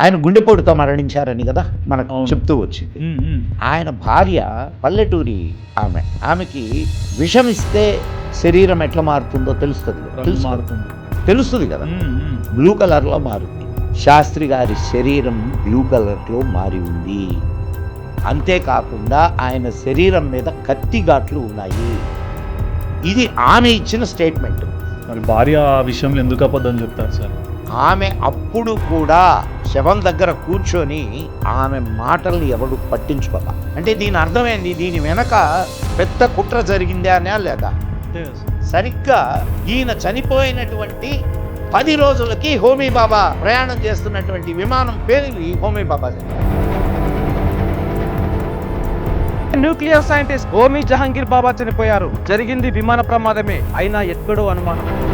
ఆయన గుండెపోటుతో మరణించారని కదా మనకు. చెప్తూ వచ్చింది. ఉమ్. ఆయన భార్య పల్లెటూరి ఆమె. ఆమెకి విషం ఇస్తే శరీరం ఎట్లా మారుతుందో తెలుస్తుంది. మారుతుంది. తెలుస్తుంది కదా. బ్లూ కలర్లో మారుంది. శాస్త్రి గారి శరీరం బ్లూ కలర్లో మారి ఉంది. అంతేకాకుండా ఆయన శరీరం మీద కత్తి ఘాట్లు ఉన్నాయి. ఇది ఆమె ఇచ్చిన స్టేట్మెంట్. మరి భార్య ఆ విషయంలో ఎందుకు అబద్ధం చెప్తారు సార్? ఆమె అప్పుడు కూడా శవం దగ్గర కూర్చొని ఆమె మాటల్ని ఎవడు పట్టించుకోక. అంటే దీని అర్థమైంది? దీని వెనక పెద్ద కుట్ర జరిగిందా అనే లేదా. సరిగ్గా ఈయన చనిపోయినటువంటి పది రోజులకి హోమీ బాబా ప్రయాణం చేస్తున్నటువంటి విమానం పేరు హోమీ బాబా న్యూక్లియర్ సైంటిస్ట్ హోమీ జహాంగీర్ బాబా చనిపోయారు. జరిగింది విమాన ప్రమాదమే. అయినా ఎక్కడో అనుమానం.